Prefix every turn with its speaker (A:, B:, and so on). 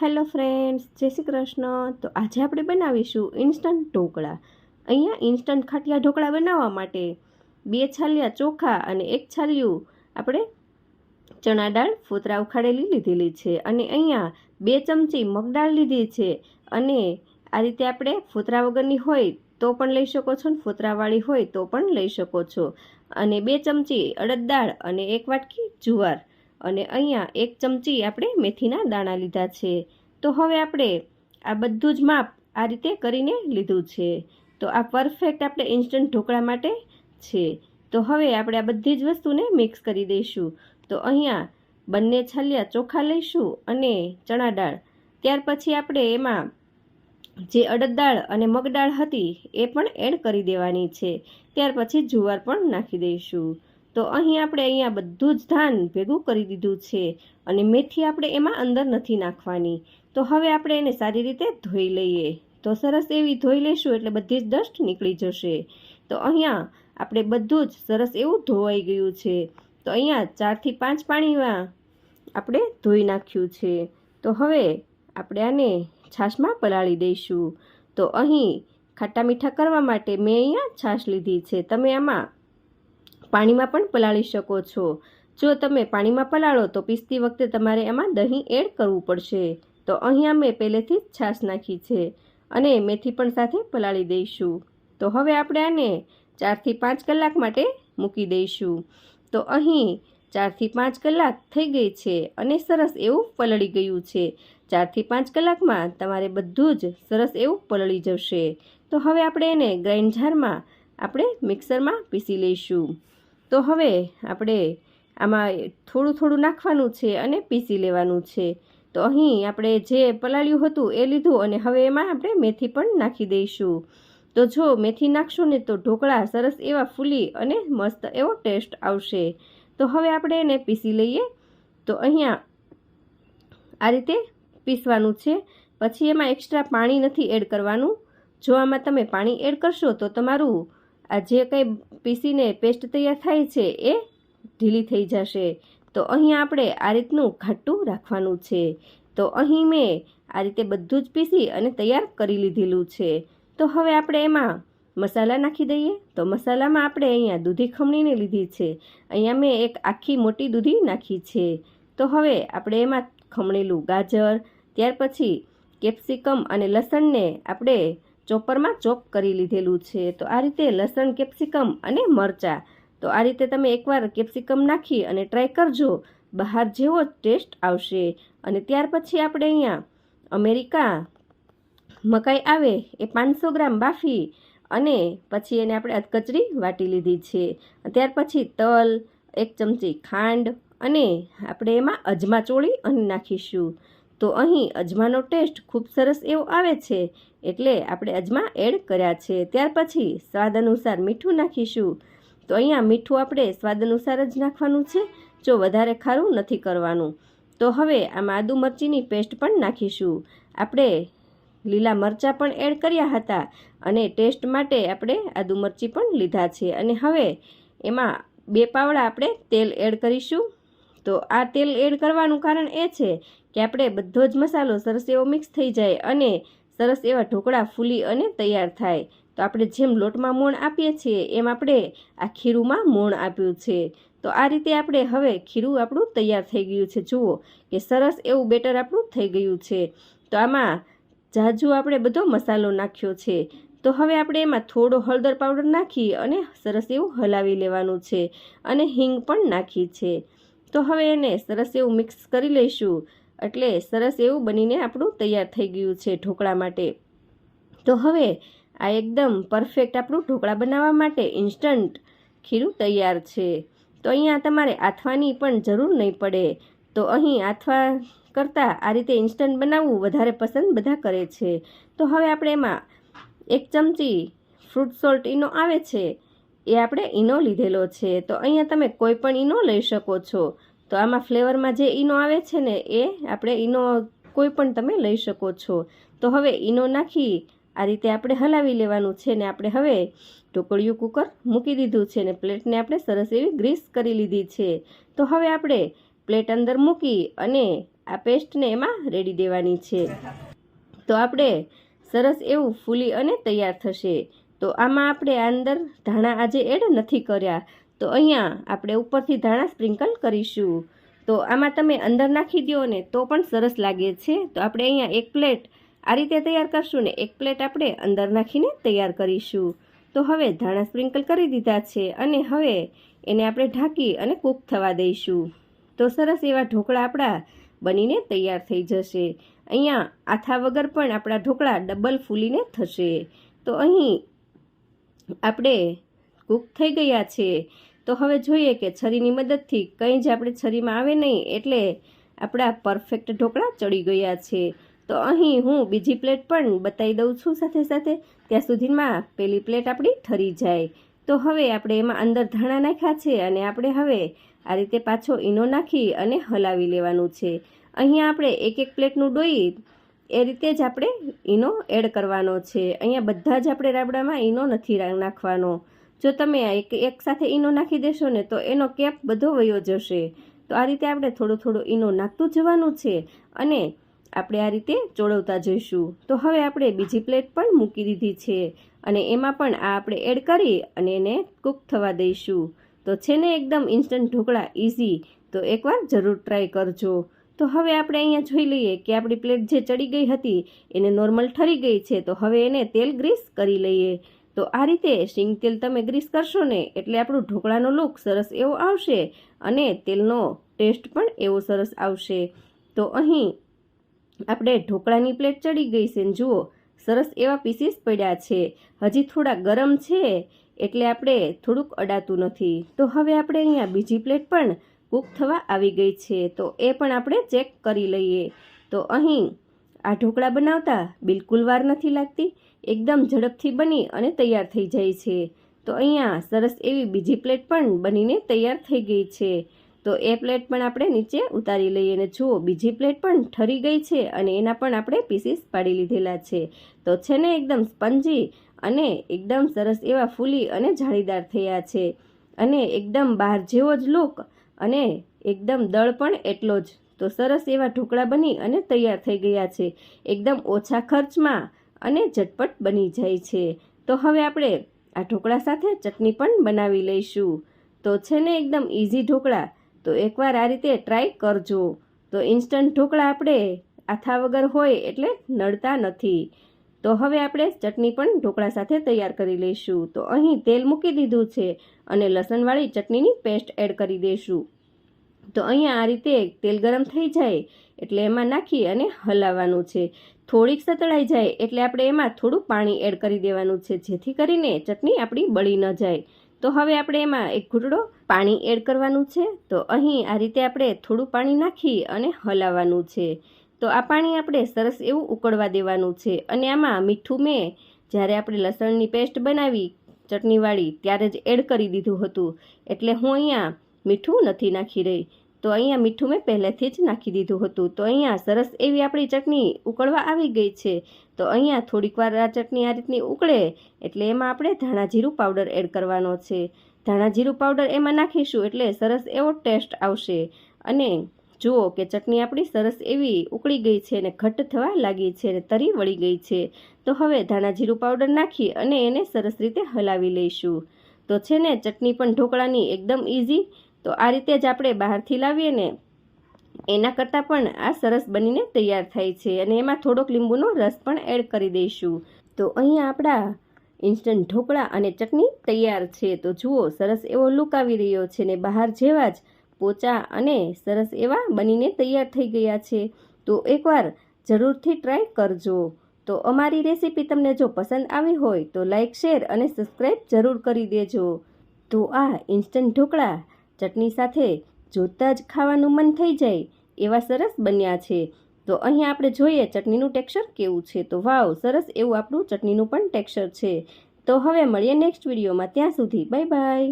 A: Hello friends, જય શ્રી કૃષ્ણ. તો આજે આપણે બનાવીશું ઇન્સ્ટન્ટ ઢોકળા. અહીંયા ઇન્સ્ટન્ટ ખાટિયા ઢોકળા બનાવવા માટે બે છાલિયા ચોખા અને એક છાલિયું આપણે ચણા દાળ ફોતરા ઉખાડેલી લીધેલી છે અને અહીંયા બે ચમચી મગદાળ લીધી છે અને આ રીતે આપણે ફોતરા વગરની હોય તો પણ લઈ શકો છો ને ફોતરાવાળી હોય તો પણ લઈ શકો છો. અને બે ચમચી અડદ દાળ અને એક વાટકી જુવાર. અને અહીંયા એક ચમચી આપણે મેથીના દાણા લીધા છે. તો હવે આપણે આ બધું જ માપ આ રીતે કરીને લીધું છે. તો આ પરફેક્ટ આપણે ઇન્સ્ટન્ટ ઢોકળા માટે છે. તો હવે આપણે આ બધી જ વસ્તુને મિક્સ કરી દઈશું. તો અહીંયા બંને છાલિયા ચોખા લઈશું અને ચણા દાળ. ત્યાર પછી આપણે એમાં જે અડદ દાળ અને મગ દાળ હતી એ પણ એડ કરી દેવાની છે. ત્યાર પછી જુવાર પણ નાખી દઈશું. તો અહીં આપણે અહીંયા બધું જ ધાન ભેગું કરી દીધું છે અને મેથી આપણે એમાં અંદર નથી નાખવાની. તો હવે આપણે એને સારી રીતે ધોઈ લઈએ. તો સરસ એવી ધોઈ લઈશું એટલે બધી જ ડસ્ટ નીકળી જશે. તો અહીંયા આપણે બધું જ સરસ એવું ધોવાઈ ગયું છે. તો અહીંયા ચારથી પાંચ પાણીમાં આપણે ધોઈ નાખ્યું છે. તો હવે આપણે આને છાશમાં પલાળી દઈશું. તો અહીં ખાટા મીઠા કરવા માટે મેં અહીંયા છાશ લીધી છે. તમે આમાં પાણીમાં પણ પલાળી શકો છો. જો તમે પાણીમાં પલાળો તો પીસતી વખતે તમારે એમાં દહીં એડ કરવું પડશે. તો અહીંયા મેં પહેલેથી જ છાશ નાખી છે અને મેથી પણ સાથે પલાળી દઈશું. તો હવે આપણે આને ચારથી પાંચ કલાક માટે મૂકી દઈશું. તો અહીં ચારથી પાંચ કલાક થઈ ગઈ છે અને સરસ એવું પલળી ગયું છે. ચારથી પાંચ કલાકમાં તમારે બધું જ સરસ એવું પલળી જશે. તો હવે આપણે એને ગ્રાઇન્ડ જારમાં આપણે મિક્સરમાં પીસી લઈશું. તો હવે આપણે આમાં થોડું થોડું નાખવાનું છે અને પીસી લેવાનું છે. તો અહીં આપણે જે પલાળ્યું હતું એ લીધું અને હવે એમાં આપણે મેથી પણ નાખી દઈશું. તો જો મેથી નાખશો ને તો ઢોકળા સરસ એવા ફૂલી અને મસ્ત એવો ટેસ્ટ આવશે. તો હવે આપણે એને પીસી લઈએ. તો અહીંયા આ રીતે પીસવાનું છે. પછી એમાં એક્સ્ટ્રા પાણી નથી એડ કરવાનું. જો આમાં તમે પાણી એડ કરશો તો તમારું આ જે કંઈ પીસીને પેસ્ટ તૈયાર થાય છે એ ઢીલી થઈ જશે. તો અહીંયા આપણે આ રીતનું ઘાટું રાખવાનું છે. તો અહીં મેં આ રીતે બધું જ પીસી અને તૈયાર કરી લીધેલું છે. તો હવે આપણે એમાં મસાલા નાખી દઈએ. તો મસાલામાં આપણે અહીંયા દૂધી ખમણીને લીધી છે. અહીંયા મેં એક આખી મોટી દૂધી નાખી છે. તો હવે આપણે એમાં ખમણેલું ગાજર, ત્યાર પછી કેપ્સિકમ અને લસણને આપણે ચોપરમાં ચોપ કરી લીધેલું છે. તો આ રીતે લસણ, કેપ્સિકમ અને મરચાં. તો આ રીતે તમે એકવાર કેપ્સિકમ નાખી અને ટ્રાય કરજો. બહાર જેવો ટેસ્ટ આવશે. અને ત્યાર પછી આપણે અહીંયા અમેરિકા મકાઈ આવે, એ પાંચસો ગ્રામ બાફી અને પછી એને આપણે અધકચરી વાટી લીધી છે. ત્યાર પછી તલ, એક ચમચી ખાંડ અને આપણે એમાં અજમા ચોળી અને નાખીશું. તો અહીં અજમાનો ટેસ્ટ ખૂબ સરસ એવો આવે છે, એટલે આપણે અજમા એડ કર્યા છે. ત્યાર પછી સ્વાદ અનુસાર મીઠું નાખીશું. તો અહીંયા મીઠું આપણે સ્વાદ અનુસાર જ નાખવાનું છે, જો વધારે ખારું નથી કરવાનું. તો હવે આમાં આદુ મરચીની પેસ્ટ પણ નાખીશું. આપણે લીલા મરચાં પણ એડ કર્યા હતા અને ટેસ્ટ માટે આપણે આદુ મરચી પણ લીધા છે. અને હવે એમાં બે પાવડા આપણે તેલ એડ કરીશું. તો આ તેલ એડ કરવાનું કારણ એ છે કે આપણે બધો જ મસાલો સરસ એવો મિક્સ થઈ જાય અને સરસ એવા ઢોકળા ફૂલી અને તૈયાર થાય. તો આપણે જેમ લોટમાં મોણ આપીએ છીએ, એમ આપણે આ ખીરુંમાં મોણ આપ્યું છે. તો આ રીતે આપણે હવે ખીરું આપણું તૈયાર થઈ ગયું છે. જુઓ કે સરસ એવું બેટર આપણું થઈ ગયું છે. તો આમાં જાજુ આપણે બધો મસાલો નાખ્યો છે. તો હવે આપણે એમાં થોડો હળદર પાવડર નાખી અને સરસ એવું હલાવી લેવાનું છે અને હિંગ પણ નાખી છે. તો હવે એને સરસ એવું મિક્સ કરી લઈશું. એટલે સરસ એવું બનીને આપણું તૈયાર થઈ ગયું છે ઢોકળા માટે. તો હવે આ એકદમ પરફેક્ટ આપણું ઢોકળા બનાવવા માટે ઇન્સ્ટન્ટ ખીરું તૈયાર છે. તો અહીંયા તમારે આથવાની પણ જરૂર નહીં પડે. તો અહીં આથવા કરતાં આ રીતે ઇન્સ્ટન્ટ બનાવવું વધારે પસંદ બધા કરે છે. તો હવે આપણે એમાં એક ચમચી ફ્રૂટ સોલ્ટ ઈનો આવે છે. એ આપણે ઈનો લીધેલો છે. તો અહીંયા તમે કોઈ પણ ઈનો લઈ શકો છો. તો આમાં ફ્લેવરમાં જે ઈનો આવે છે ને, એ આપણે ઈનો કોઈ પણ તમે લઈ શકો છો. તો હવે ઈનો નાખી, આ રીતે આપણે હલાવી લેવાનું છે ને, આપણે હવે ઢોકળિયું કુકર મૂકી દીધું છે ને, પ્લેટને આપણે સરસ એવી ગ્રીસ કરી લીધી છે. તો હવે આપણે પ્લેટ અંદર મૂકી અને આ પેસ્ટને એમાં રેડી દેવાની છે. તો આપણે સરસ એવું ફૂલી અને તૈયાર થશે. તો આમાં આપણે અંદર ધાણા આજે એડ નથી કર્યા. તો અહીંયા આપણે ઉપરથી ધાણા સ્પ્રિંકલ કરીશું. તો આમાં તમે અંદર નાખી દો ને તો પણ સરસ લાગે છે. તો આપણે અહીંયા એક પ્લેટ આ રીતે તૈયાર કરશું ને એક પ્લેટ આપણે અંદર નાખીને તૈયાર કરીશું. તો હવે ધાણા સ્પ્રિંકલ કરી દીધા છે અને હવે એને આપણે ઢાંકી અને કૂક થવા દઈશું. તો સરસ એવા ઢોકળા આપણા બનીને તૈયાર થઈ જશે. અહીંયા આથા વગર પણ આપણા ઢોકળા ડબલ ફૂલીને થશે. તો અહીં આપણે કૂક થઈ ગયા છે તો હવે જોઈએ કે છરીની મદદથી કંઈ જ આપણે છરીમાં આવે નહીં એટલે આપણા પરફેક્ટ ઢોકળા ચડી ગયા છે. તો અહીં હું બીજી પ્લેટ પણ બતાવી દઉં છું સાથે સાથે. ત્યાં સુધીમાં પેલી પ્લેટ આપણી ઠરી જાય. તો હવે આપણે એમાં અંદર ધાણા નાખ્યા છે અને આપણે હવે આ રીતે પાછો ઈનો નાખી અને હલાવી લેવાનું છે. અહીંયા આપણે એક એક પ્લેટનું ડોઈ એ રીતે જ આપણે ઈનો એડ કરવાનો છે. અહીંયા બધા જ આપણે રાબડામાં ઈનો નથી નાખવાનો. જો તમે એક એક સાથે ઈનો નાખી દેશો ને, તો એનો કેપ બધો વયો જશે. તો આ રીતે આપણે થોડું થોડું ઈનો નાખતું જવાનું છે અને આપણે આ રીતે ચોળવતા જઈશું. તો હવે આપણે બીજી પ્લેટ પણ મૂકી દીધી છે અને એમાં પણ આ આપણે એડ કરી અને એને કૂક થવા દઈશું. તો છે ને એકદમ ઇન્સ્ટન્ટ ઢોકળા ઇઝી તો એકવાર જરૂર ટ્રાય કરજો. તો હવે આપણે અહીંયા જોઈ લઈએ કે આપણી પ્લેટ જે ચડી ગઈ હતી, એને નોર્મલ ઠરી ગઈ છે, તો હવે એને તેલ ગ્રીસ કરી લઈએ. તો આ રીતે સિંગ તેલ તમે ગ્રીસ કરશો ને, એટલે આપણું ઢોકળાનો લુક સરસ એવો આવશે અને તેલનો ટેસ્ટ પણ એવો સરસ આવશે. તો અહીં આપણે ઢોકળાની પ્લેટ ચડી ગઈ છે જુઓ, સરસ એવા પીસીસ પડ્યા છે. હજી થોડા ગરમ છે, એટલે આપણે થોડુંક અડાતું નથી. તો હવે આપણે અહીંયા બીજી પ્લેટ પણ કૂક થવા આવી ગઈ છે, તો એ પણ આપણે ચેક કરી લઈએ. તો અહીં આ ઢોકળા બનાવતા બિલકુલ વાર નથી લાગતી. એકદમ ઝડપથી બની અને તૈયાર થઈ જાય છે. તો અહીંયા સરસ એવી બીજી પ્લેટ પણ બનીને તૈયાર થઈ ગઈ છે. તો એ પ્લેટ પણ આપણે નીચે ઉતારી લઈએ અને જુઓ, બીજી પ્લેટ પણ ઠરી ગઈ છે અને એના પણ આપણે પીસીસ પાડી લીધેલા છે. તો છે ને એકદમ સ્પંજી અને એકદમ સરસ એવા ફૂલી અને જાળીદાર થયા છે. અને એકદમ બહાર જેવો જ લુક અને એકદમ દળ પણ એટલો જ. તો સરસ એવા ઢોકળા બની અને તૈયાર થઈ ગયા છે. એકદમ ઓછા ખર્ચમાં અને ઝટપટ બની જાય છે. તો હવે આપણે આ ઢોકળા સાથે ચટણી પણ બનાવી લઈશું. તો છે ને એકદમ ઇઝી ઢોકળા. તો એકવાર આ રીતે ટ્રાય કરજો. તો ઇન્સ્ટન્ટ ઢોકળા આપણે આથા વગર હોય એટલે નડતા નથી. તો હવે આપણે ચટણી પણ ઢોકળા સાથે તૈયાર કરી લઈશું. તો અહીં તેલ મૂકી દીધું છે અને લસણવાળી ચટણીની પેસ્ટ એડ કરી દઈશું. તો અહીંયા આ રીતે તેલ ગરમ થઈ જાય એટલે એમાં નાખી અને હલાવવાનું છે. થોડીક સતળાઈ જાય એટલે આપણે એમાં થોડું પાણી એડ કરી દેવાનું છે, જેથી કરીને ચટણી આપણી બળી ન જાય. તો હવે આપણે એમાં એક ઘૂંટડો પાણી એડ કરવાનું છે. તો અહીં આ રીતે આપણે થોડું પાણી નાખી અને હલાવવાનું છે. તો આ પાણી આપણે સરસ એવું ઉકળવા દેવાનું છે. અને આમાં મીઠું મેં જ્યારે આપણે લસણની પેસ્ટ બનાવી ચટણીવાળી ત્યારે જ એડ કરી દીધું હતું. એટલે હું અહીંયા મીઠું નથી નાખી રહી. તો અહીંયા મીઠું મેં પહેલેથી જ નાખી દીધું હતું. તો અહીંયા સરસ એવી આપણી ચટણી ઉકળવા આવી ગઈ છે. તો અહીંયા થોડીક વાર આ ચટણી આ રીતની ઉકળે એટલે એમાં આપણે ધાણા જીરું પાવડર એડ કરવાનો છે. ધાણા જીરું પાવડર એમાં નાખીશું એટલે સરસ એવો ટેસ્ટ આવશે. અને જુઓ કે ચટણી આપણી સરસ એવી ઉકળી ગઈ છે અને ઘટ્ટ થવા લાગી છે અને તરી વળી ગઈ છે. તો હવે ધાણા જીરું પાવડર નાખી અને એને સરસ રીતે હલાવી લઈશું. તો છે ને, ચટણી પણ ઢોકળાની એકદમ ઇઝી તો આ રીતે જ આપણે બહારથી લાવીએ ને એના કરતાં પણ આ સરસ બનીને તૈયાર થાય છે અને એમાં થોડોક લીંબુનો રસ પણ એડ કરી દઈશું. તો અહીંયા આપણા ઇન્સ્ટન્ટ ઢોકળા અને ચટણી તૈયાર છે. તો જુઓ, સરસ એવો લુક આવી રહ્યો છે ને બહાર જેવા જ પોચા અને સરસ એવા બનીને તૈયાર થઈ ગયા છે. તો એકવાર જરૂરથી ટ્રાય કરજો. તો અમારી રેસીપી તમને જો પસંદ આવી હોય તો લાઇક શેર અને સબસ્ક્રાઈબ જરૂર કરી દેજો. તો આ ઇન્સ્ટન્ટ ઢોકળા ચટણી સાથે જોતાં જ ખાવાનું મન થઈ જાય એવા સરસ બન્યા છે. તો અહીંયા આપણે જોઈએ ચટણીનું ટેક્સચર કેવું છે. તો વાવ, સરસ એવું આપણું ચટણીનું પણ ટેક્સચર છે. તો હવે મળીએ નેક્સ્ટ વિડીયોમાં ત્યાં સુધી બાય બાય